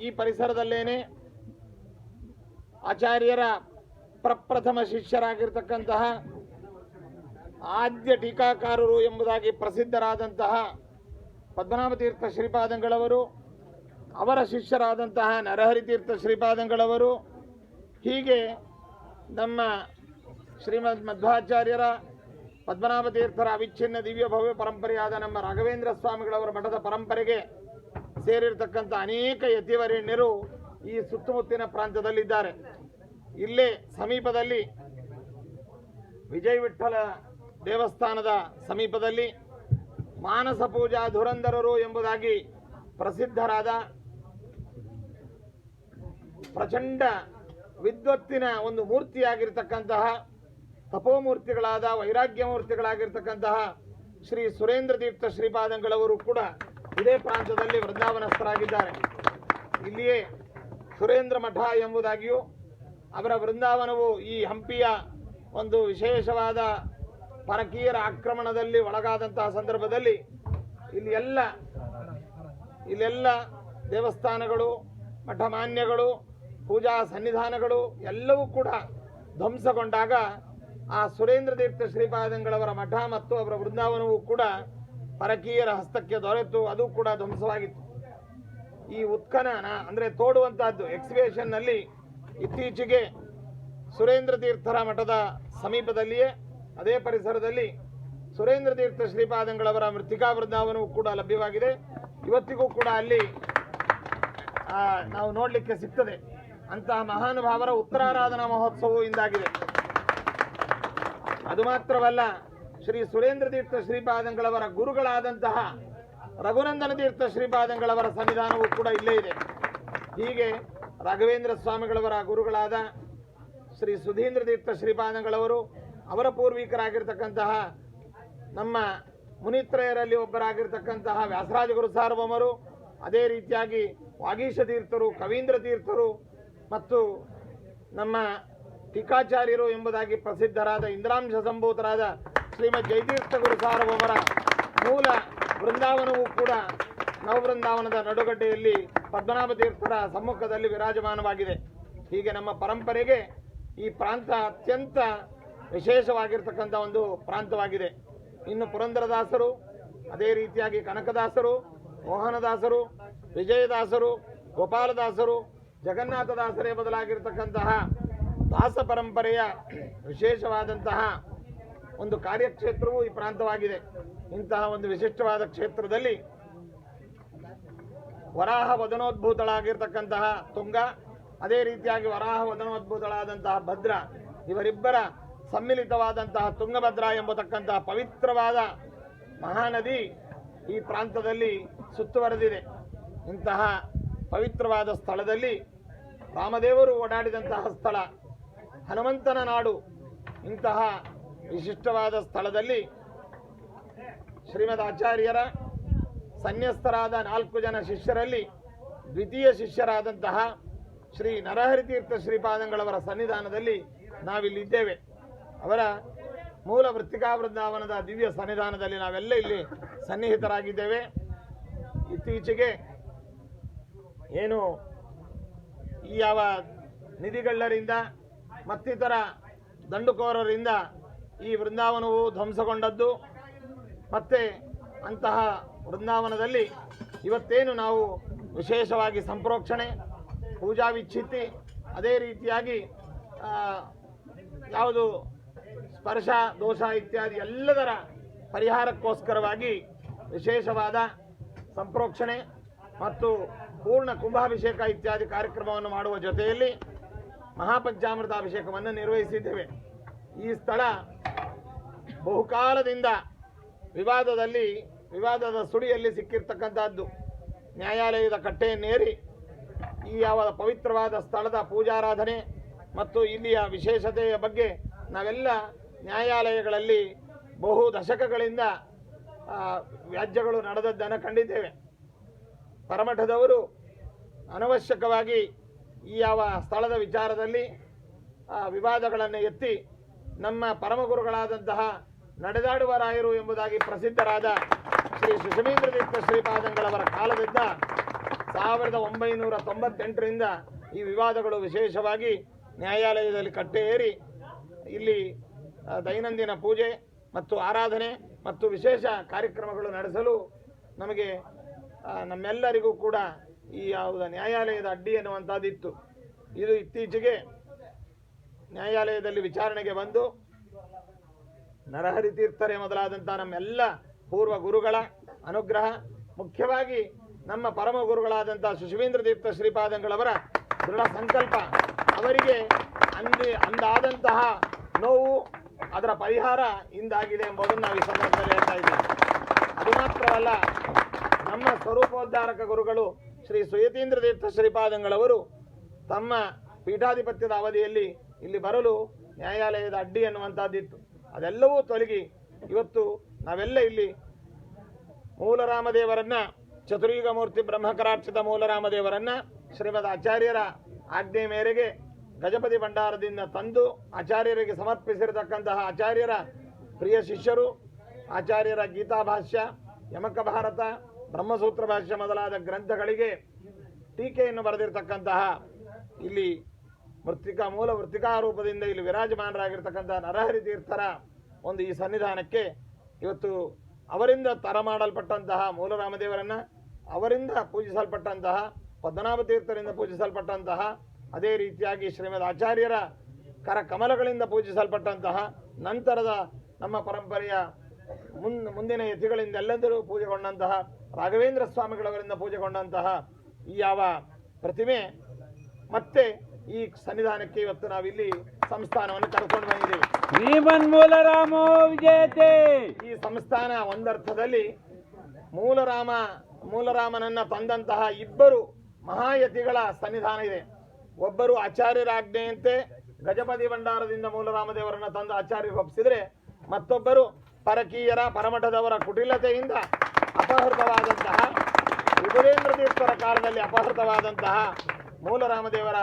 ಈ ಪರಿಸರದಲ್ಲೇನೆ ಆಚಾರ್ಯರ ಪ್ರಪ್ರಥಮ ಶಿಷ್ಯರಾಗಿರ್ತಕ್ಕಂತಹ ಆದ್ಯ ಟೀಕಾಕಾರರು ಎಂಬುದಾಗಿ ಪ್ರಸಿದ್ಧರಾದಂತಹ ಪದ್ಮನಾಭ ತೀರ್ಥ ಶ್ರೀಪಾದಂಗಳವರು, ಅವರ ಶಿಷ್ಯರಾದಂತಹ ನರಹರಿ ತೀರ್ಥ ಶ್ರೀಪಾದಂಗಳವರು, ಹೀಗೆ ನಮ್ಮ ಶ್ರೀಮದ್ ಮಧ್ವಾಚಾರ್ಯರ ಪದ್ಮನಾಭ ತೀರ್ಥರ ಅವಿಚ್ಛಿನ್ನ ದಿವ್ಯ ಭವ್ಯ ಪರಂಪರೆಯಾದ ನಮ್ಮ ರಾಘವೇಂದ್ರ ಸ್ವಾಮಿಗಳವರ ಮಠದ ಪರಂಪರೆಗೆ ಸೇರಿರ್ತಕ್ಕಂಥ ಅನೇಕ ಯತಿವರೇಣ್ಯರು ಈ ಸುತ್ತಮುತ್ತಿನ ಪ್ರಾಂತದಲ್ಲಿದ್ದಾರೆ ಇಲ್ಲೇ ಸಮೀಪದಲ್ಲಿ ವಿಜಯ ವಿಠ್ಠಲ ದೇವಸ್ಥಾನದ ಸಮೀಪದಲ್ಲಿ ಮಾನಸ ಪೂಜಾ ಧುರಂಧರರು ಎಂಬುದಾಗಿ ಪ್ರಸಿದ್ಧರಾದ ಪ್ರಚಂಡ ವಿದ್ವತ್ತಿನ ಒಂದು ಮೂರ್ತಿಯಾಗಿರ್ತಕ್ಕಂತಹ ತಪೋಮೂರ್ತಿಗಳಾದ ವೈರಾಗ್ಯ ಮೂರ್ತಿಗಳಾಗಿರ್ತಕ್ಕಂತಹ ಶ್ರೀ ಸುರೇಂದ್ರ ತೀರ್ಥ ಶ್ರೀಪಾದಂಗಳವರು ಕೂಡ ಇದೇ ಪ್ರಾಂತದಲ್ಲಿ ವೃಂದಾವನಸ್ಥರಾಗಿದ್ದಾರೆ. ಇಲ್ಲಿಯೇ ಸುರೇಂದ್ರ ಮಠ ಎಂಬುದಾಗಿಯೂ ಅವರ ವೃಂದಾವನವು ಈ ಹಂಪಿಯ ಒಂದು ವಿಶೇಷವಾದ ಪರಕೀಯರ ಆಕ್ರಮಣದಲ್ಲಿ ಒಳಗಾದಂತಹ ಸಂದರ್ಭದಲ್ಲಿ ಇಲ್ಲಿ ಎಲ್ಲ ಇಲ್ಲೆಲ್ಲ ದೇವಸ್ಥಾನಗಳು, ಮಠಮಾನ್ಯಗಳು, ಪೂಜಾ ಸನ್ನಿಧಾನಗಳು ಎಲ್ಲವೂ ಕೂಡ ಧ್ವಂಸಗೊಂಡಾಗ ಆ ಸುರೇಂದ್ರ ತೀರ್ಥ ಶ್ರೀಪಾದಂಗಳವರ ಮಠ ಮತ್ತು ಅವರ ವೃಂದಾವನವೂ ಕೂಡ ಪರಕೀಯರ ಹಸ್ತಕ್ಕೆ ದೊರೆತು ಅದು ಕೂಡ ಧ್ವಂಸವಾಗಿತ್ತು. ಈ ಉತ್ಖನನ ಅಂದರೆ ತೋಡುವಂತಹದ್ದು ಎಕ್ಸಿಬಿಷನ್ನಲ್ಲಿ ಇತ್ತೀಚೆಗೆ ಸುರೇಂದ್ರ ತೀರ್ಥರ ಮಠದ ಸಮೀಪದಲ್ಲಿಯೇ, ಅದೇ ಪರಿಸರದಲ್ಲಿ ಸುರೇಂದ್ರ ತೀರ್ಥ ಶ್ರೀಪಾದಂಗಳವರ ಮೃತ್ತಿಕಾ ವೃಂದಾವನವೂ ಕೂಡ ಲಭ್ಯವಾಗಿದೆ. ಇವತ್ತಿಗೂ ಕೂಡ ಅಲ್ಲಿ ನಾವು ನೋಡಲಿಕ್ಕೆ ಸಿಗ್ತದೆ. ಅಂತಹ ಮಹಾನುಭಾವರ ಉತ್ತರಾರಾಧನಾ ಮಹೋತ್ಸವವು ಇಂದಾಗಿದೆ. ಅದು ಮಾತ್ರವಲ್ಲ ಶ್ರೀ ಸುರೇಂದ್ರ ತೀರ್ಥ ಶ್ರೀಪಾದಂಗಳವರ ಗುರುಗಳಾದಂತಹ ರಘುನಂದನ ತೀರ್ಥ ಶ್ರೀಪಾದಂಗಳವರ ಸನ್ನಿಧಾನವೂ ಕೂಡ ಇಲ್ಲೇ ಇದೆ. ಹೀಗೆ ರಾಘವೇಂದ್ರ ಸ್ವಾಮಿಗಳವರ ಗುರುಗಳಾದ ಶ್ರೀ ಸುಧೀಂದ್ರ ತೀರ್ಥ ಶ್ರೀಪಾದಂಗಳವರು ಅವರ ಪೂರ್ವಿಕರಾಗಿರ್ತಕ್ಕಂತಹ ನಮ್ಮ ಮುನಿತ್ರಯರಲ್ಲಿ ಒಬ್ಬರಾಗಿರ್ತಕ್ಕಂತಹ ವ್ಯಾಸರಾಜ ಗುರು ಸಾರ್ವಭೌಮರು ಅದೇ ರೀತಿಯಾಗಿ ವಾಗೀಶ ತೀರ್ಥರು, ಕವೀಂದ್ರ ತೀರ್ಥರು ಮತ್ತು ನಮ್ಮ ಟೀಕಾಚಾರ್ಯರು ಎಂಬುದಾಗಿ ಪ್ರಸಿದ್ಧರಾದ ಇಂದ್ರಾಂಶ ಸಂಭೂತರಾದ ಶ್ರೀಮದ್ ಜಯತೀರ್ಥ ಗುರು ಸಾರ್ವಭೌಮರ ಮೂಲ ಬೃಂದಾವನವೂ ಕೂಡ ನವಬೃಂದಾವನದ ನಡುಗಡ್ಡೆಯಲ್ಲಿ ಪದ್ಮನಾಭ ತೀರ್ಥರ ಸಮ್ಮುಖದಲ್ಲಿ ವಿರಾಜಮಾನವಾಗಿದೆ. ಹೀಗೆ ನಮ್ಮ ಪರಂಪರೆಗೆ ಈ ಪ್ರಾಂತ ಅತ್ಯಂತ ವಿಶೇಷವಾಗಿರ್ತಕ್ಕಂಥ ಒಂದು ಪ್ರಾಂತವಾಗಿದೆ. ಇನ್ನು ಪುರಂದರದಾಸರು, ಅದೇ ರೀತಿಯಾಗಿ ಕನಕದಾಸರು, ಮೋಹನದಾಸರು, ವಿಜಯದಾಸರು, ಗೋಪಾಲದಾಸರು, ಜಗನ್ನಾಥದಾಸರೇ ಬದಲಾಗಿರ್ತಕ್ಕಂತಹ ದಾಸ ಪರಂಪರೆಯ ವಿಶೇಷವಾದಂತಹ ಒಂದು ಕಾರ್ಯಕ್ಷೇತ್ರವೂ ಈ ಪ್ರಾಂತವಾಗಿದೆ. ಇಂತಹ ಒಂದು ವಿಶಿಷ್ಟವಾದ ಕ್ಷೇತ್ರದಲ್ಲಿ ವರಾಹ ವದನೋದ್ಭೂತಳಾಗಿರ್ತಕ್ಕಂತಹ ತುಂಗ, ಅದೇ ರೀತಿಯಾಗಿ ವರಾಹ ವದನೋದ್ಭೂತಳಾದಂತಹ ಭದ್ರ, ಇವರಿಬ್ಬರ ಸಮ್ಮಿಲಿತವಾದಂತಹ ತುಂಗಭದ್ರ ಎಂಬತಕ್ಕಂತಹ ಪವಿತ್ರವಾದ ಮಹಾನದಿ ಈ ಪ್ರಾಂತದಲ್ಲಿ ಸುತ್ತುವರೆದಿದೆ. ಇಂತಹ ಪವಿತ್ರವಾದ ಸ್ಥಳದಲ್ಲಿ ರಾಮದೇವರು ಓಡಾಡಿದಂತಹ ಸ್ಥಳ, ಹನುಮಂತನ ನಾಡು, ಇಂತಹ ವಿಶಿಷ್ಟವಾದ ಸ್ಥಳದಲ್ಲಿ ಶ್ರೀಮದ್ ಆಚಾರ್ಯರ ಸನ್ಯಸ್ತರಾದ ನಾಲ್ಕು ಜನ ಶಿಷ್ಯರಲ್ಲಿ ದ್ವಿತೀಯ ಶಿಷ್ಯರಾದಂತಹ ಶ್ರೀ ನರಹರಿತೀರ್ಥ ಶ್ರೀಪಾದಂಗಳವರ ಸನ್ನಿಧಾನದಲ್ಲಿ ನಾವಿಲ್ಲಿದ್ದೇವೆ. ಅವರ ಮೂಲ ವೃತ್ತಿಕಾ ವೃಂದಾವನದ ದಿವ್ಯ ಸನ್ನಿಧಾನದಲ್ಲಿ ನಾವೆಲ್ಲ ಇಲ್ಲಿ ಸನ್ನಿಹಿತರಾಗಿದ್ದೇವೆ. ಇತ್ತೀಚೆಗೆ ಏನು ಈ ಯಾವ ನಿಧಿಗಳ್ಳರಿಂದ ಮತ್ತಿತರ ದಂಡುಕೋರರಿಂದ ಈ ವೃಂದಾವನವು ಧ್ವಂಸಗೊಂಡದ್ದು. ಮತ್ತೆ ಅಂತಹ ವೃಂದಾವನದಲ್ಲಿ ಇವತ್ತೇನು ನಾವು ವಿಶೇಷವಾಗಿ ಸಂಪ್ರೋಕ್ಷಣೆ, ಪೂಜಾ ವಿಚ್ಛಿತ್ತಿ ಅದೇ ರೀತಿಯಾಗಿ ಯಾವುದು ಸ್ಪರ್ಶ, ದೋಷ ಇತ್ಯಾದಿ ಎಲ್ಲದರ ಪರಿಹಾರಕ್ಕೋಸ್ಕರವಾಗಿ ವಿಶೇಷವಾದ ಸಂಪ್ರೋಕ್ಷಣೆ ಮತ್ತು ಪೂರ್ಣ ಕುಂಭಾಭಿಷೇಕ ಇತ್ಯಾದಿ ಕಾರ್ಯಕ್ರಮವನ್ನು ಮಾಡುವ ಜೊತೆಯಲ್ಲಿ ಮಹಾಪಂಚಾಮೃತಾಭಿಷೇಕವನ್ನು ನಿರ್ವಹಿಸಿದ್ದೇವೆ. ಈ ಸ್ಥಳ ಬಹುಕಾಲದಿಂದ ವಿವಾದದಲ್ಲಿ, ವಿವಾದದ ಸುಳಿಯಲ್ಲಿ ಸಿಕ್ಕಿರ್ತಕ್ಕಂಥದ್ದು ನ್ಯಾಯಾಲಯದ ಕಟ್ಟೆಯನ್ನೇರಿ, ಈ ಯಾವ ಪವಿತ್ರವಾದ ಸ್ಥಳದ ಪೂಜಾರಾಧನೆ ಮತ್ತು ಇಲ್ಲಿಯ ವಿಶೇಷತೆಯ ಬಗ್ಗೆ ನಾವೆಲ್ಲ ನ್ಯಾಯಾಲಯಗಳಲ್ಲಿ ಬಹು ದಶಕಗಳಿಂದ ವ್ಯಾಜ್ಯಗಳು ನಡೆದದ್ದನ್ನು ಕಂಡಿದ್ದೇವೆ. ಪರಮಠದವರು ಅನವಶ್ಯಕವಾಗಿ ಈ ಯಾವ ಸ್ಥಳದ ವಿಚಾರದಲ್ಲಿ ವಿವಾದಗಳನ್ನು ಎತ್ತಿ ನಮ್ಮ ಪರಮಗುರುಗಳಾದಂತಹ ನಡೆದಾಡುವ ರಾಯರು ಎಂಬುದಾಗಿ ಪ್ರಸಿದ್ಧರಾದ ಶ್ರೀ ಸುಷಮೀಂದ್ರ ತೀರ್ಥ ಶ್ರೀಪಾದಂಗಳವರ ಕಾಲದಿಂದ ಸಾವಿರದ ಒಂಬೈನೂರ ತೊಂಬತ್ತೆಂಟರಿಂದ ಈ ವಿವಾದಗಳು ವಿಶೇಷವಾಗಿ ನ್ಯಾಯಾಲಯದಲ್ಲಿ ಕಟ್ಟೇರಿ, ಇಲ್ಲಿ ದೈನಂದಿನ ಪೂಜೆ ಮತ್ತು ಆರಾಧನೆ ಮತ್ತು ವಿಶೇಷ ಕಾರ್ಯಕ್ರಮಗಳು ನಡೆಸಲು ನಮಗೆ ನಮ್ಮೆಲ್ಲರಿಗೂ ಕೂಡ ಈ ಯಾವುದ ನ್ಯಾಯಾಲಯದ ಅಡ್ಡಿ ಎನ್ನುವಂಥದ್ದಿತ್ತು. ಇದು ಇತ್ತೀಚೆಗೆ ನ್ಯಾಯಾಲಯದಲ್ಲಿ ವಿಚಾರಣೆಗೆ ಬಂದು ನರಹರಿ ತೀರ್ಥರೇ ಮೊದಲಾದಂಥ ನಮ್ಮೆಲ್ಲ ಪೂರ್ವ ಗುರುಗಳ ಅನುಗ್ರಹ, ಮುಖ್ಯವಾಗಿ ನಮ್ಮ ಪರಮ ಗುರುಗಳಾದಂಥ ಸುಶೀಂದ್ರ ತೀರ್ಥ ಶ್ರೀಪಾದಂಗಳವರ ದೃಢ ಸಂಕಲ್ಪ. ಅವರಿಗೆ ಅಂದಿ, ಅಂದಾದಂತಹ ನೋವು ಅದರ ಪರಿಹಾರ ಇಂದಾಗಿದೆ ಎಂಬುದನ್ನು ನಾವು ಈ ಸಂದರ್ಭದಲ್ಲಿ ಹೇಳ್ತಾ ಇದ್ದೀವಿ. ಅದು ಮಾತ್ರವಲ್ಲ, ನಮ್ಮ ಸ್ವರೂಪೋದ್ಧಾರಕ ಗುರುಗಳು ಶ್ರೀ ಸುಯತೀಂದ್ರ ತೀರ್ಥ ಶ್ರೀಪಾದಂಗಳವರು ತಮ್ಮ ಪೀಠಾಧಿಪತ್ಯದ ಅವಧಿಯಲ್ಲಿ ಇಲ್ಲಿ ಬರಲು ನ್ಯಾಯಾಲಯದ ಅಡ್ಡಿ ಎನ್ನುವಂಥದ್ದಿತ್ತು ಅದೆಲ್ಲವೂ ತೊಲಗಿ ಇವತ್ತು ನಾವೆಲ್ಲ ಇಲ್ಲಿ ಮೂಲರಾಮದೇವರನ್ನ ಚತುರ್ಯುಗ ಮೂರ್ತಿ ಬ್ರಹ್ಮಕರಾರ್ಚಿತ ಮೂಲರಾಮದೇವರನ್ನ ಶ್ರೀಮದ್ ಆಚಾರ್ಯರ ಆಜ್ಞೆ ಮೇರೆಗೆ ಗಜಪತಿ ಭಂಡಾರದಿಂದ ತಂದು ಆಚಾರ್ಯರಿಗೆ ಸಮರ್ಪಿಸಿರತಕ್ಕಂತಹ ಆಚಾರ್ಯರ ಪ್ರಿಯ ಶಿಷ್ಯರು, ಆಚಾರ್ಯರ ಗೀತಾಭಾಷ್ಯ ಯಮಕ ಭಾರತ, ಬ್ರಹ್ಮಸೂತ್ರ ಭಾಷ್ಯ ಮೊದಲಾದ ಗ್ರಂಥಗಳಿಗೆ ಟೀಕೆಯನ್ನು ಬರೆದಿರತಕ್ಕಂತಹ ಇಲ್ಲಿ ಮೃತ್ತಿಕಾ ಮೂಲ ವೃತ್ತಿಕಾ ರೂಪದಿಂದ ಇಲ್ಲಿ ವಿರಾಜಮಾನರಾಗಿರ್ತಕ್ಕಂಥ ನರಹರಿ ತೀರ್ಥರ ಒಂದು ಈ ಸನ್ನಿಧಾನಕ್ಕೆ ಇವತ್ತು ಅವರಿಂದ ತರ ಮಾಡಲ್ಪಟ್ಟಂತಹ ಮೂಲರಾಮದೇವರನ್ನು, ಅವರಿಂದ ಪೂಜಿಸಲ್ಪಟ್ಟಂತಹ ಪದ್ಮನಾಭ ತೀರ್ಥರಿಂದ ಪೂಜಿಸಲ್ಪಟ್ಟಂತಹ, ಅದೇ ರೀತಿಯಾಗಿ ಶ್ರೀಮದ್ ಆಚಾರ್ಯರ ಕರ ಕಮಲಗಳಿಂದ ಪೂಜಿಸಲ್ಪಟ್ಟಂತಹ, ನಂತರದ ನಮ್ಮ ಪರಂಪರೆಯ ಮುನ್, ಮುಂದಿನ ಯತಿಗಳಿಂದ ಎಲ್ಲಂದರೂ ಪೂಜೆಗೊಂಡಂತಹ ರಾಘವೇಂದ್ರ ಸ್ವಾಮಿಗಳವರಿಂದ ಪೂಜೆಗೊಂಡಂತಹ ಈ ಯಾವ ಪ್ರತಿಮೆ ಮತ್ತೆ ಈ ಸನ್ನಿಧಾನಕ್ಕೆ ಇವತ್ತು ನಾವಿಲ್ಲಿ ಸಂಸ್ಥಾನವನ್ನು ಕರ್ಕೊಂಡು ಬಂದಿದ್ದೇವೆ. ಶ್ರೀಮನ್ಮೂಲರಾಮೋ ವಿಜಯತೆ. ಈ ಸಂಸ್ಥಾನ ಒಂದರ್ಥದಲ್ಲಿ ಮೂಲರಾಮ ಮೂಲರಾಮನನ್ನ ತಂದಂತಹ ಇಬ್ಬರು ಮಹಾಯತಿಗಳ ಸನ್ನಿಧಾನ ಇದೆ. ಒಬ್ಬರು ಆಚಾರ್ಯರಾಜ್ಞೆಯಂತೆ ಗಜಪತಿ ಭಂಡಾರದಿಂದ ಮೂಲರಾಮದೇವರನ್ನ ತಂದು ಆಚಾರ್ಯ ಒಪ್ಪಿಸಿದ್ರೆ ಮತ್ತೊಬ್ಬರು ಪರಕೀಯರ ಪರಮಠದವರ ಕುಟಿಲತೆಯಿಂದ ಅಪಹೃತವಾದಂತಹ ವಿಭುರೇಂದ್ರ ತೀರ್ಥರ ಕಾಲದಲ್ಲಿ ಅಪಹೃತವಾದಂತಹ ಮೂಲರಾಮದೇವರ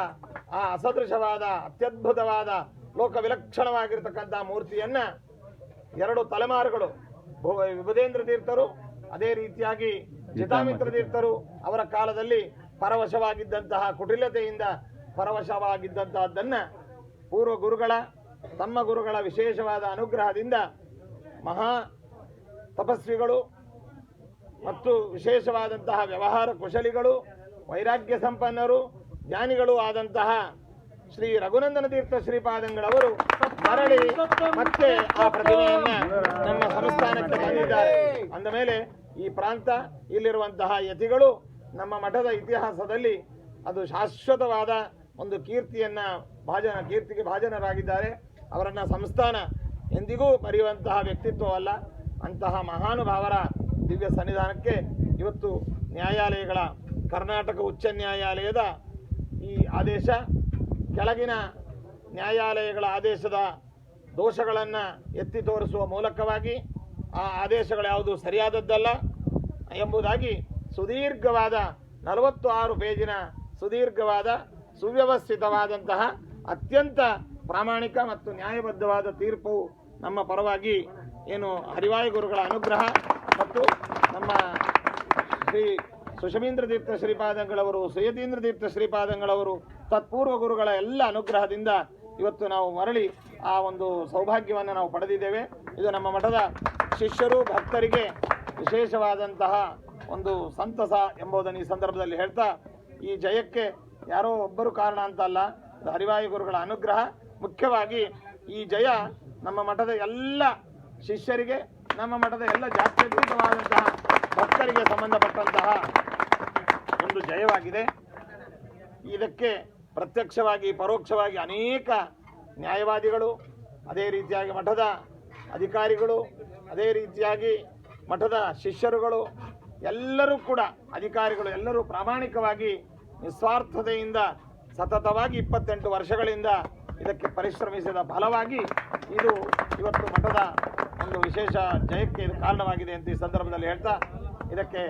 ಆ ಅಸದೃಶವಾದ ಅತ್ಯದ್ಭುತವಾದ ಲೋಕ ವಿಲಕ್ಷಣವಾಗಿರ್ತಕ್ಕಂಥ ಮೂರ್ತಿಯನ್ನ ಎರಡು ತಲೆಮಾರುಗಳು ವಿಭದೇಂದ್ರ ತೀರ್ಥರು ಅದೇ ರೀತಿಯಾಗಿ ಜಿತಾಮಿತ್ರ ತೀರ್ಥರು ಅವರ ಕಾಲದಲ್ಲಿ ಪರವಶವಾಗಿದ್ದಂತಹ ಕುಟಿಲತೆಯಿಂದ ಪರವಶವಾಗಿದ್ದಂತಹದ್ದನ್ನ ಪೂರ್ವ ಗುರುಗಳ ತಮ್ಮ ಗುರುಗಳ ವಿಶೇಷವಾದ ಅನುಗ್ರಹದಿಂದ ಮಹಾ ತಪಸ್ವಿಗಳು ಮತ್ತು ವಿಶೇಷವಾದಂತಹ ವ್ಯವಹಾರ ಕುಶಲಿಗಳು ವೈರಾಗ್ಯ ಸಂಪನ್ನರು ಜ್ಞಾನಿಗಳು ಆದಂತಹ ಶ್ರೀ ರಘುನಂದನ ತೀರ್ಥ ಶ್ರೀಪಾದಂಗಳವರು ಮರಳಿ ಮತ್ತೆ ಆ ಪ್ರತಿಮೆಯನ್ನ ನಮ್ಮ ಸಂಸ್ಥಾನಕ್ಕೆ ತಂದಿದ್ದಾರೆ. ಅಂದ ಮೇಲೆ ಈ ಪ್ರಾಂತ ಇಲ್ಲಿರುವಂತಹ ಯತಿಗಳು ನಮ್ಮ ಮಠದ ಇತಿಹಾಸದಲ್ಲಿ ಅದು ಶಾಶ್ವತವಾದ ಒಂದು ಕೀರ್ತಿಯನ್ನ ಭಾಜನ, ಕೀರ್ತಿಗೆ ಭಾಜನರಾಗಿದ್ದಾರೆ. ಅವರನ್ನ ಸಂಸ್ಥಾನ ಎಂದಿಗೂ ಮರೆಯುವಂತಹ ವ್ಯಕ್ತಿತ್ವವಲ್ಲ. ಅಂತಹ ಮಹಾನುಭಾವರ ದಿವ್ಯ ಸನ್ನಿಧಾನಕ್ಕೆ ಇವತ್ತು ನ್ಯಾಯಾಲಯಗಳ ಕರ್ನಾಟಕ ಉಚ್ಚ ನ್ಯಾಯಾಲಯದ ಈ ಆದೇಶ ಕೆಳಗಿನ ನ್ಯಾಯಾಲಯಗಳ ಆದೇಶದ ದೋಷಗಳನ್ನು ಎತ್ತಿ ತೋರಿಸುವ ಮೂಲಕವಾಗಿ ಆ ಆದೇಶಗಳು ಯಾವುದು ಸರಿಯಾದದ್ದಲ್ಲ ಎಂಬುದಾಗಿ ಸುದೀರ್ಘವಾದ ನಲವತ್ತು ಆರು ಪೇಜಿನ ಸುದೀರ್ಘವಾದ ಸುವ್ಯವಸ್ಥಿತವಾದಂತಹ ಅತ್ಯಂತ ಪ್ರಾಮಾಣಿಕ ಮತ್ತು ನ್ಯಾಯಬದ್ಧವಾದ ತೀರ್ಪು ನಮ್ಮ ಪರವಾಗಿ ಏನು ಹರಿವಾಯು ಗುರುಗಳ ಅನುಗ್ರಹ ಮತ್ತು ನಮ್ಮ ಶ್ರೀ ಸುಷಮೀಂದ್ರ ತೀರ್ಥ ಶ್ರೀಪಾದಂಗಳವರು ಸುಯತೀಂದ್ರ ತೀರ್ಥ ಶ್ರೀಪಾದಂಗಳವರು, ತತ್ಪೂರ್ವ ಗುರುಗಳ ಎಲ್ಲ ಅನುಗ್ರಹದಿಂದ ಇವತ್ತು ನಾವು ಮರಳಿ ಆ ಒಂದು ಸೌಭಾಗ್ಯವನ್ನು ನಾವು ಪಡೆದಿದ್ದೇವೆ. ಇದು ನಮ್ಮ ಮಠದ ಶಿಷ್ಯರು, ಭಕ್ತರಿಗೆ ವಿಶೇಷವಾದಂತಹ ಒಂದು ಸಂತಸ ಎಂಬುದನ್ನು ಈ ಸಂದರ್ಭದಲ್ಲಿ ಹೇಳ್ತಾ, ಈ ಜಯಕ್ಕೆ ಯಾರೋ ಒಬ್ಬರು ಕಾರಣ ಅಂತಲ್ಲ ಅಲ್ಲ ಹರಿವಾಯು ಗುರುಗಳ ಅನುಗ್ರಹ. ಮುಖ್ಯವಾಗಿ ಈ ಜಯ ನಮ್ಮ ಮಠದ ಎಲ್ಲ ಶಿಷ್ಯರಿಗೆ, ನಮ್ಮ ಮಠದ ಎಲ್ಲ ಜಾತ್ಯತೀತವಾದಂತಹ ಭಕ್ತರಿಗೆ ಸಂಬಂಧಪಟ್ಟಂತಹ ಒಂದು ಜಯವಾಗಿದೆ. ಇದಕ್ಕೆ ಪ್ರತ್ಯಕ್ಷವಾಗಿ, ಪರೋಕ್ಷವಾಗಿ ಅನೇಕ ನ್ಯಾಯವಾದಿಗಳು, ಅದೇ ರೀತಿಯಾಗಿ ಮಠದ ಅಧಿಕಾರಿಗಳು, ಅದೇ ರೀತಿಯಾಗಿ ಮಠದ ಶಿಷ್ಯರುಗಳು, ಎಲ್ಲರೂ ಕೂಡ ಅಧಿಕಾರಿಗಳು, ಎಲ್ಲರೂ ಪ್ರಾಮಾಣಿಕವಾಗಿ ನಿಸ್ವಾರ್ಥತೆಯಿಂದ ಸತತವಾಗಿ ಇಪ್ಪತ್ತೆಂಟು ವರ್ಷಗಳಿಂದ ಇದಕ್ಕೆ ಪರಿಶ್ರಮಿಸಿದ ಫಲವಾಗಿ ಇದು ಇವತ್ತು ಮಠದ ಒಂದು ವಿಶೇಷ ಜಯಕ್ಕೆ ಇದು ಕಾರಣವಾಗಿದೆ ಅಂತ ಈ ಸಂದರ್ಭದಲ್ಲಿ ಹೇಳ್ತಾ ಇದಕ್ಕೆ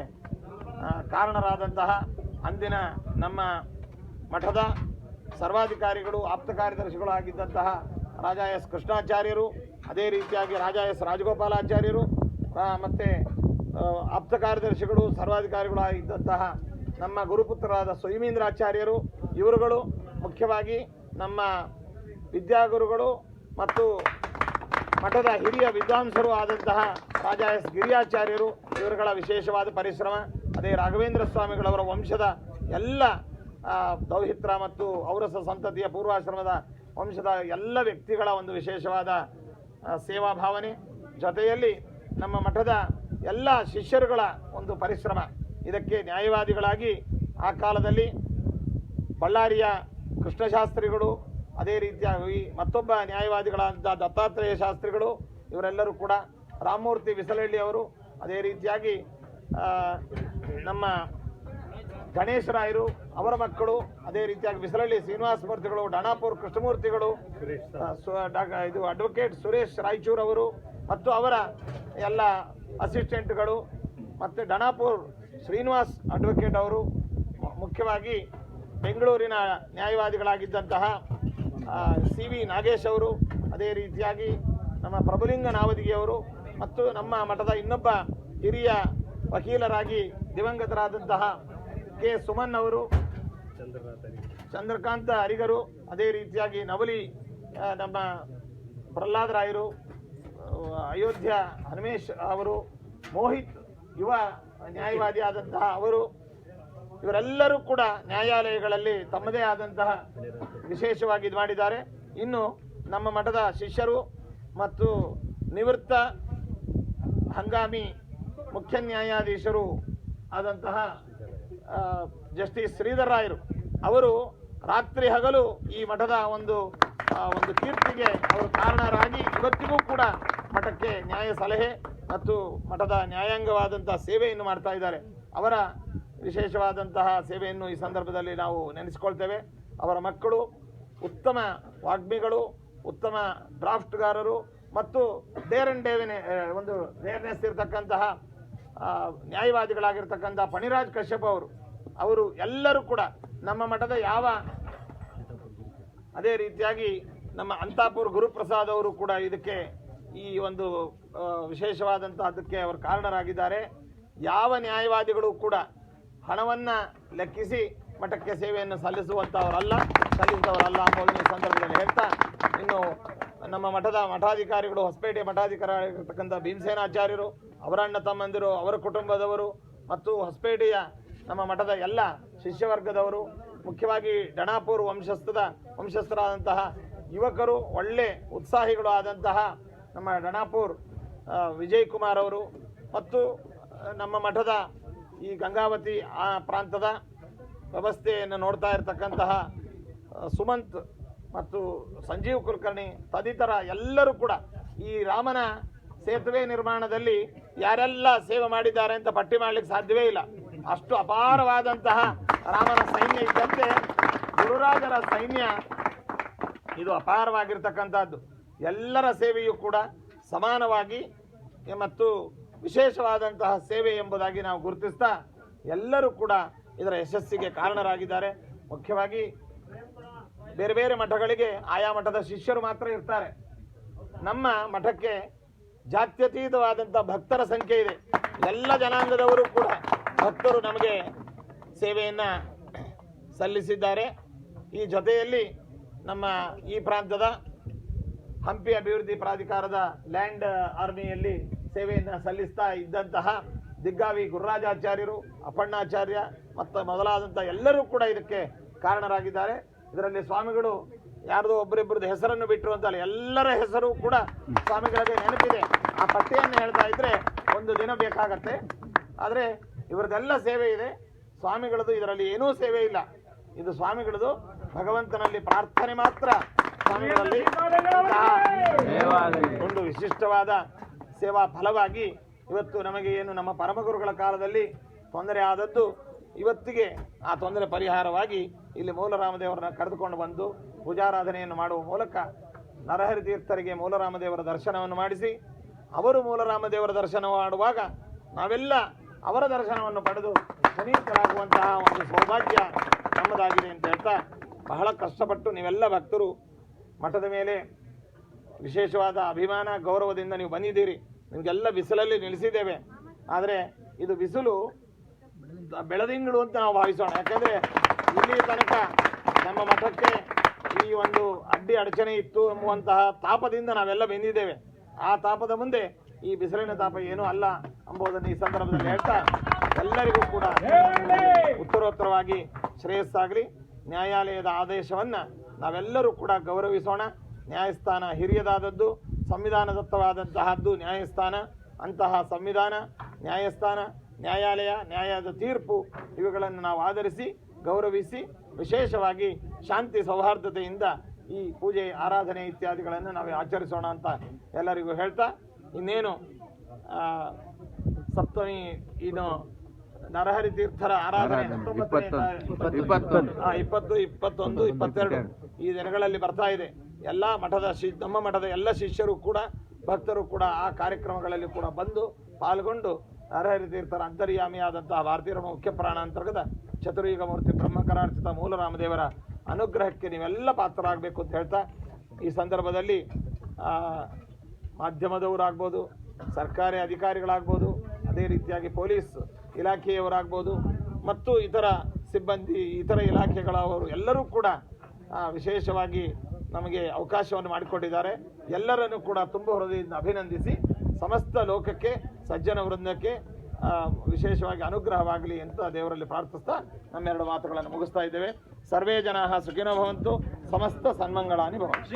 ಕಾರಣರಾದಂತಹ ಅಂದಿನ ನಮ್ಮ ಮಠದ ಸರ್ವಾಧಿಕಾರಿಗಳು, ಆಪ್ತ ಕಾರ್ಯದರ್ಶಿಗಳು ಆಗಿದ್ದಂತಹ ರಾಜ ಎಸ್ ಕೃಷ್ಣಾಚಾರ್ಯರು, ಅದೇ ರೀತಿಯಾಗಿ ರಾಜ ಎಸ್ ರಾಜಗೋಪಾಲಾಚಾರ್ಯರು ಮತ್ತು ಆಪ್ತ ಕಾರ್ಯದರ್ಶಿಗಳು, ಸರ್ವಾಧಿಕಾರಿಗಳು ಆಗಿದ್ದಂತಹ ನಮ್ಮ ಗುರುಪುತ್ರರಾದ ಸೊಯಮೀಂದ್ರಾಚಾರ್ಯರು ಇವರುಗಳು ಮುಖ್ಯವಾಗಿ ನಮ್ಮ ವಿದ್ಯಾಗುರುಗಳು ಮತ್ತು ಮಠದ ಹಿರಿಯ ವಿದ್ವಾಂಸರು ಆದಂತಹ ರಾಜ ಎಸ್ ಗಿರಿಯಾಚಾರ್ಯರು, ಇವರುಗಳ ವಿಶೇಷವಾದ ಪರಿಶ್ರಮ. ಅದೇ ರಾಘವೇಂದ್ರ ಸ್ವಾಮಿಗಳವರ ವಂಶದ ಎಲ್ಲ ದೌಹಿತ್ರ ಮತ್ತು ಔರಸ ಸಂತತಿಯ ಪೂರ್ವಾಶ್ರಮದ ವಂಶದ ಎಲ್ಲ ವ್ಯಕ್ತಿಗಳ ಒಂದು ವಿಶೇಷವಾದ ಸೇವಾ ಭಾವನೆ. ಜೊತೆಯಲ್ಲಿ ನಮ್ಮ ಮಠದ ಎಲ್ಲ ಶಿಷ್ಯರುಗಳ ಒಂದು ಪರಿಶ್ರಮ. ಇದಕ್ಕೆ ನ್ಯಾಯವಾದಿಗಳಾಗಿ ಆ ಕಾಲದಲ್ಲಿ ಬಳ್ಳಾರಿಯ ಕೃಷ್ಣಶಾಸ್ತ್ರಿಗಳು, ಅದೇ ರೀತಿಯಾಗಿ ಮತ್ತೊಬ್ಬ ನ್ಯಾಯವಾದಿಗಳಾದ ದತ್ತಾತ್ರೇಯ ಶಾಸ್ತ್ರಿಗಳು, ಇವರೆಲ್ಲರೂ ಕೂಡ ರಾಮಮೂರ್ತಿ ವಿಸಲಹಳ್ಳಿ ಅವರು ಅದೇ ರೀತಿಯಾಗಿ ನಮ್ಮ ಗಣೇಶರಾಯರು ಅವರ ಮಕ್ಕಳು, ಅದೇ ರೀತಿಯಾಗಿ ಬಿಸಲಳ್ಳಿ ಶ್ರೀನಿವಾಸ ಮೂರ್ತಿಗಳು, ಡಾಣಾಪುರ್ ಕೃಷ್ಣಮೂರ್ತಿಗಳು ಇದು ಅಡ್ವೊಕೇಟ್ ಸುರೇಶ್ ರಾಯಚೂರ್ ಅವರು ಮತ್ತು ಅವರ ಎಲ್ಲ ಅಸಿಸ್ಟೆಂಟ್ಗಳು ಮತ್ತು ಡಾಣಾಪುರ್ ಶ್ರೀನಿವಾಸ್ ಅಡ್ವೊಕೇಟ್ ಅವರು ಮುಖ್ಯವಾಗಿ ಬೆಂಗಳೂರಿನ ನ್ಯಾಯವಾದಿಗಳಾಗಿದ್ದಂತಹ ಸಿ ವಿ ನಾಗೇಶ್ ಅವರು, ಅದೇ ರೀತಿಯಾಗಿ ನಮ್ಮ ಪ್ರಭುಲಿಂಗ ನಾವದಿಗೆಯವರು ಮತ್ತು ನಮ್ಮ ಮಠದ ಇನ್ನೊಬ್ಬ ಹಿರಿಯ ವಕೀಲರಾಗಿ ದಿವಂಗತರಾದಂತಹ ಕೆ. ಸುಮನ್ ಅವರು ಚಂದ್ರಕಾಂತ ಅರಿಗರು ಅದೇ ರೀತಿಯಾಗಿ ನವಲಿ ನಮ್ಮ ಪ್ರಹ್ಲಾದ್ ರಾಯರು ಆ, ಅಯೋಧ್ಯ ಹನುಮೇಶ್ ಅವರು ಮೋಹಿತ್ ಯುವ ನ್ಯಾಯವಾದಿ ಆದಂತಹ ಅವರು ಇವರೆಲ್ಲರೂ ಕೂಡ ನ್ಯಾಯಾಲಯಗಳಲ್ಲಿ ತಮ್ಮದೇ ಆದಂತಹ ವಿಶೇಷವಾಗಿ ಇದು ಮಾಡಿದ್ದಾರೆ. ಇನ್ನು ನಮ್ಮ ಮಠದ ಶಿಷ್ಯರು ಮತ್ತು ನಿವೃತ್ತ ಹಂಗಾಮಿ ಮುಖ್ಯ ನ್ಯಾಯಾಧೀಶರು ಆದಂತಹ ಜಸ್ಟಿಸ್ ಶ್ರೀಧರ್ ರಾಯರು. ಅವರು ರಾತ್ರಿ ಹಗಲು ಈ ಮಠದ ಒಂದು ಒಂದು ಕೀರ್ತಿಗೆ ಅವರು ಕಾರಣರಾಗಿ ಇವತ್ತಿಗೂ ಕೂಡ ಮಠಕ್ಕೆ ನ್ಯಾಯ ಸಲಹೆ ಮತ್ತು ಮಠದ ನ್ಯಾಯಾಂಗವಾದಂತಹ ಸೇವೆಯನ್ನು ಮಾಡ್ತಾ ಇದ್ದಾರೆ. ಅವರ ವಿಶೇಷವಾದಂತಹ ಸೇವೆಯನ್ನು ಈ ಸಂದರ್ಭದಲ್ಲಿ ನಾವು ನೆನೆಸ್ಕೊಳ್ತೇವೆ. ಅವರ ಮಕ್ಕಳು, ಉತ್ತಮ ವಾಗ್ಮಿಗಳು, ಉತ್ತಮ ಡ್ರಾಫ್ಟ್ಗಾರರು ಮತ್ತು ಡೇರ್ ಅಂಡ್ ಡೇವಿನ ಒಂದು ಡೇರ್ನೆಸ್ ಇರತಕ್ಕಂತಹ ನ್ಯಾಯವಾದಿಗಳಾಗಿರ್ತಕ್ಕಂಥ ಫಣಿರಾಜ್ ಕಶ್ಯಪ್ ಅವರು ಅವರು ಎಲ್ಲರೂ ಕೂಡ ನಮ್ಮ ಮಠದ ಯಾವ ಅದೇ ರೀತಿಯಾಗಿ ನಮ್ಮ ಅಂತಾಪುರ್ ಗುರುಪ್ರಸಾದ್ ಅವರು ಕೂಡ ಇದಕ್ಕೆ ಈ ಒಂದು ವಿಶೇಷವಾದಂಥ ಅದಕ್ಕೆ ಅವರು ಕಾರಣರಾಗಿದ್ದಾರೆ. ಯಾವ ನ್ಯಾಯವಾದಿಗಳು ಕೂಡ ಹಣವನ್ನ ಲೆಕ್ಕಿಸಿ ಮಠಕ್ಕೆ ಸೇವೆಯನ್ನು ಸಲ್ಲಿಸುವಂತವರಲ್ಲ ಸಲ್ಲಿಸಿದವರಲ್ಲ ಈ ಸಂದರ್ಭದಲ್ಲಿ ಹೇಳ್ತಾ, ಇನ್ನು ನಮ್ಮ ಮಠದ ಮಠಾಧಿಕಾರಿಗಳು, ಹೊಸಪೇಟೆ ಮಠಾಧಿಕಾರಿಯಾಗಿರ್ತಕ್ಕಂಥ ಭೀಮಸೇನಾಚಾರ್ಯರು ಅವರ ಅಣ್ಣ ತಮ್ಮಂದಿರು, ಅವರ ಕುಟುಂಬದವರು ಮತ್ತು ಹೊಸಪೇಟೆಯ ನಮ್ಮ ಮಠದ ಎಲ್ಲ ಶಿಷ್ಯವರ್ಗದವರು, ಮುಖ್ಯವಾಗಿ ಡಣಾಪುರ್ ವಂಶಸ್ಥದ, ವಂಶಸ್ಥರಾದಂತಹ ಯುವಕರು, ಒಳ್ಳೆ ಉತ್ಸಾಹಿಗಳು ಆದಂತಹ ನಮ್ಮ ಡಣಾಪುರ್ ವಿಜಯ್ ಕುಮಾರ್ ಅವರು ಮತ್ತು ನಮ್ಮ ಮಠದ ಈ ಗಂಗಾವತಿ ಆ ಪ್ರಾಂತದ ವ್ಯವಸ್ಥೆಯನ್ನು ನೋಡ್ತಾ ಇರತಕ್ಕಂತಹ ಸುಮಂತ್ ಮತ್ತು ಸಂಜೀವ್ ಕುಲಕರ್ಣಿ, ತದಿತರ ಎಲ್ಲರೂ ಕೂಡ ಈ ರಾಮನ ಸೇತುವೆ ನಿರ್ಮಾಣದಲ್ಲಿ ಯಾರೆಲ್ಲ ಸೇವೆ ಮಾಡಿದ್ದಾರೆ ಅಂತ ಪಟ್ಟಿ ಮಾಡ್ಲಿಕ್ಕೆ ಸಾಧ್ಯವೇ ಇಲ್ಲ. ಅಷ್ಟು ಅಪಾರವಾದಂತಹ ರಾಮನ ಸೈನ್ಯ ಇದ್ದಂತೆ ಗುರುರಾಜರ ಸೈನ್ಯ ಇದು ಅಪಾರವಾಗಿರ್ತಕ್ಕಂಥದ್ದು. ಎಲ್ಲರ ಸೇವೆಯೂ ಕೂಡ ಸಮಾನವಾಗಿ ಮತ್ತು ವಿಶೇಷವಾದಂತಹ ಸೇವೆ ಎಂಬುದಾಗಿ ನಾವು ಗುರುತಿಸ್ತಾ ಎಲ್ಲರೂ ಕೂಡ ಇದರ ಯಶಸ್ಸಿಗೆ ಕಾರಣರಾಗಿದ್ದಾರೆ. ಮುಖ್ಯವಾಗಿ ಬೇರೆ ಬೇರೆ ಮಠಗಳಿಗೆ ಆಯಾ ಮಠದ ಶಿಷ್ಯರು ಮಾತ್ರ ಇರ್ತಾರೆ. ನಮ್ಮ ಮಠಕ್ಕೆ ಜಾತ್ಯತೀತವಾದಂಥ ಭಕ್ತರ ಸಂಖ್ಯೆ ಇದೆ. ಎಲ್ಲ ಜನಾಂಗದವರು ಕೂಡ ಭಕ್ತರು ನಮಗೆ ಸೇವೆಯನ್ನು ಸಲ್ಲಿಸಿದ್ದಾರೆ. ಈ ಜೊತೆಯಲ್ಲಿ ನಮ್ಮ ಈ ಪ್ರಾಂತದ ಹಂಪಿ ಅಭಿವೃದ್ಧಿ ಪ್ರಾಧಿಕಾರದ ಲ್ಯಾಂಡ್ ಆರ್ಮಿಯಲ್ಲಿ ಸೇವೆಯನ್ನು ಸಲ್ಲಿಸ್ತಾ ಇದ್ದಂತಹ ದಿಗ್ಗಾವಿ ಗುರುರಾಜಾಚಾರ್ಯರು, ಅಪ್ಪಣ್ಣಾಚಾರ್ಯ, ಮತ್ತು ಮೊದಲಾದಂಥ ಎಲ್ಲರೂ ಕೂಡ ಇದಕ್ಕೆ ಕಾರಣರಾಗಿದ್ದಾರೆ. ಇದರಲ್ಲಿ ಸ್ವಾಮಿಗಳು ಯಾರ್ದೋ ಒಬ್ಬರಿಬ್ಬರದ್ದು ಹೆಸರನ್ನು ಬಿಟ್ಟರು ಅಂತಲ್ಲ, ಎಲ್ಲರ ಹೆಸರು ಕೂಡ ಸ್ವಾಮಿಗಳಿಗೆ ನೆನಪಿದೆ. ಆ ಪಟ್ಟಿಯನ್ನು ಹೇಳ್ತಾ ಇದ್ರೆ ಒಂದು ದಿನ ಬೇಕಾಗತ್ತೆ. ಆದರೆ ಇವರದೆಲ್ಲ ಸೇವೆ ಇದೆ. ಸ್ವಾಮಿಗಳದ್ದು ಇದರಲ್ಲಿ ಏನೂ ಸೇವೆ ಇಲ್ಲ. ಇದು ಸ್ವಾಮಿಗಳದು ಭಗವಂತನಲ್ಲಿ ಪ್ರಾರ್ಥನೆ ಮಾತ್ರ. ಸ್ವಾಮಿಗಳಲ್ಲಿ ಒಂದು ವಿಶಿಷ್ಟವಾದ ಸೇವಾ ಫಲವಾಗಿ ಇವತ್ತು ನಮಗೆ ಏನು ನಮ್ಮ ಪರಮಗುರುಗಳ ಕಾಲದಲ್ಲಿ ತೊಂದರೆ ಆದದ್ದು, ಇವತ್ತಿಗೆ ಆ ತೊಂದರೆ ಪರಿಹಾರವಾಗಿ ಇಲ್ಲಿ ಮೂಲರಾಮದೇವರನ್ನ ಕರೆದುಕೊಂಡು ಬಂದು ಪೂಜಾರಾಧನೆಯನ್ನು ಮಾಡುವ ಮೂಲಕ ನರಹರಿ ತೀರ್ಥರಿಗೆ ಮೂಲರಾಮದೇವರ ದರ್ಶನವನ್ನು ಮಾಡಿಸಿ, ಅವರು ಮೂಲರಾಮದೇವರ ದರ್ಶನ ಮಾಡುವಾಗ ನಾವೆಲ್ಲ ಅವರ ದರ್ಶನವನ್ನು ಪಡೆದು ಪುನೀತರಾಗುವಂತಹ ಒಂದು ಸೌಭಾಗ್ಯ ನಮ್ಮದಾಗಿದೆ ಅಂತ ಹೇಳ್ತಾ ಬಹಳ ಕಷ್ಟಪಟ್ಟು ನೀವೆಲ್ಲ ಭಕ್ತರು, ಮಠದ ಮೇಲೆ ವಿಶೇಷವಾದ ಅಭಿಮಾನ, ಗೌರವದಿಂದ ನೀವು ಬಂದಿದ್ದೀರಿ. ನಿಮಗೆಲ್ಲ ಬಿಸಿಲಲ್ಲಿ ನಿಲ್ಲಿಸಿದ್ದೇವೆ. ಆದರೆ ಇದು ಬಿಸಿಲು ಬೆಳದಿಂಗಳು ಅಂತ ನಾವು ಭಾವಿಸೋಣ. ಯಾಕಂದರೆ ಇಲ್ಲಿ ತನಕ ನಮ್ಮ ಮಠಕ್ಕೆ ಈ ಒಂದು ಅಡ್ಡಿ ಅಡಚಣೆ ಇತ್ತು ಎಂಬುವಂತಹ ತಾಪದಿಂದ ನಾವೆಲ್ಲ ಬೆಂದಿದ್ದೇವೆ. ಆ ತಾಪದ ಮುಂದೆ ಈ ಬಿಸಿಲಿನ ತಾಪ ಏನೂ ಅಲ್ಲ ಎಂಬುದನ್ನು ಈ ಸಂದರ್ಭದಲ್ಲಿ ಹೇಳ್ತಾ ಎಲ್ಲರಿಗೂ ಕೂಡ ಉತ್ತರೋತ್ತರವಾಗಿ ಶ್ರೇಯಸ್ಸಾಗಲಿ. ನ್ಯಾಯಾಲಯದ ಆದೇಶವನ್ನ ನಾವೆಲ್ಲರೂ ಕೂಡ ಗೌರವಿಸೋಣ. ನ್ಯಾಯಸ್ಥಾನ ಹಿರಿಯದಾದದ್ದು, ಸಂವಿಧಾನದತ್ತವಾದಂತಹದ್ದು ನ್ಯಾಯಸ್ಥಾನ, ಅಂತಹ ಸಂವಿಧಾನ, ನ್ಯಾಯಸ್ಥಾನ, ನ್ಯಾಯಾಲಯ, ನ್ಯಾಯದ ತೀರ್ಪು ಇವುಗಳನ್ನು ನಾವು ಆಧರಿಸಿ ಗೌರವಿಸಿ ವಿಶೇಷವಾಗಿ ಶಾಂತಿ ಸೌಹಾರ್ದತೆಯಿಂದ ಈ ಪೂಜೆ ಆರಾಧನೆ ಇತ್ಯಾದಿಗಳನ್ನು ನಾವು ಆಚರಿಸೋಣ ಅಂತ ಎಲ್ಲರಿಗೂ ಹೇಳ್ತಾ ಇನ್ನೇನು ಆ, ಸಪ್ತಮಿ ಇದು ನರಹರಿ ತೀರ್ಥರ ಆರಾಧನೆ ಇಪ್ಪತ್ತು ಇಪ್ಪತ್ತೊಂದು ಇಪ್ಪತ್ತೆರಡು. ಈ ದಿನಗಳಲ್ಲಿ ಬರ್ತಾ ಇದೆ. ಎಲ್ಲ ಮಠದ ಶಿ ನಮ್ಮ ಮಠದ ಎಲ್ಲ ಶಿಷ್ಯರು ಕೂಡ ಭಕ್ತರು ಕೂಡ ಆ ಕಾರ್ಯಕ್ರಮಗಳಲ್ಲಿ ಕೂಡ ಬಂದು ಪಾಲ್ಗೊಂಡು ನರಹರಿ ತೀರ್ಥರ ಅಂತರ್ಯಾಮಿಯಾದಂತಹ ಭಾರತೀಯ ಮುಖ್ಯ ಪ್ರಾಣ ಅಂತರ್ಗತ ಚತುರ್ಯುಗ ಮೂರ್ತಿ ಬ್ರಹ್ಮಕರಾರ್ಚಿತ ಮೂಲರಾಮದೇವರ ಅನುಗ್ರಹಕ್ಕೆ ನೀವೆಲ್ಲ ಪಾತ್ರರಾಗಬೇಕು ಅಂತ ಹೇಳ್ತಾ ಈ ಸಂದರ್ಭದಲ್ಲಿ ಮಾಧ್ಯಮದವರಾಗ್ಬೋದು, ಸರ್ಕಾರಿ ಅಧಿಕಾರಿಗಳಾಗ್ಬೋದು, ಅದೇ ರೀತಿಯಾಗಿ ಪೊಲೀಸ್ ಇಲಾಖೆಯವರಾಗ್ಬೋದು, ಮತ್ತು ಇತರ ಸಿಬ್ಬಂದಿ, ಇತರ ಇಲಾಖೆಗಳವರು ಎಲ್ಲರೂ ಕೂಡ ವಿಶೇಷವಾಗಿ ನಮಗೆ ಅವಕಾಶವನ್ನು ಮಾಡಿಕೊಟ್ಟಿದ್ದಾರೆ. ಎಲ್ಲರನ್ನು ಕೂಡ ತುಂಬ ಹೃದಯದಿಂದ ಅಭಿನಂದಿಸಿ, ಸಮಸ್ತ ಲೋಕಕ್ಕೆ, ಸಜ್ಜನ ವೃಂದಕ್ಕೆ ವಿಶೇಷವಾಗಿ ಅನುಗ್ರಹವಾಗಲಿ ಅಂತ ದೇವರಲ್ಲಿ ಪ್ರಾರ್ಥಿಸ್ತಾ ನಮ್ಮೆರಡು ಮಾತುಗಳನ್ನು ಮುಗಿಸ್ತಾ ಇದ್ದೇವೆ. ಸರ್ವೇ ಜನ ಸುಖಿನೋ ಭವಂತು. ಸಮಸ್ತ ಸನ್ಮಂಗಳಾನಿ ಭವಂತು.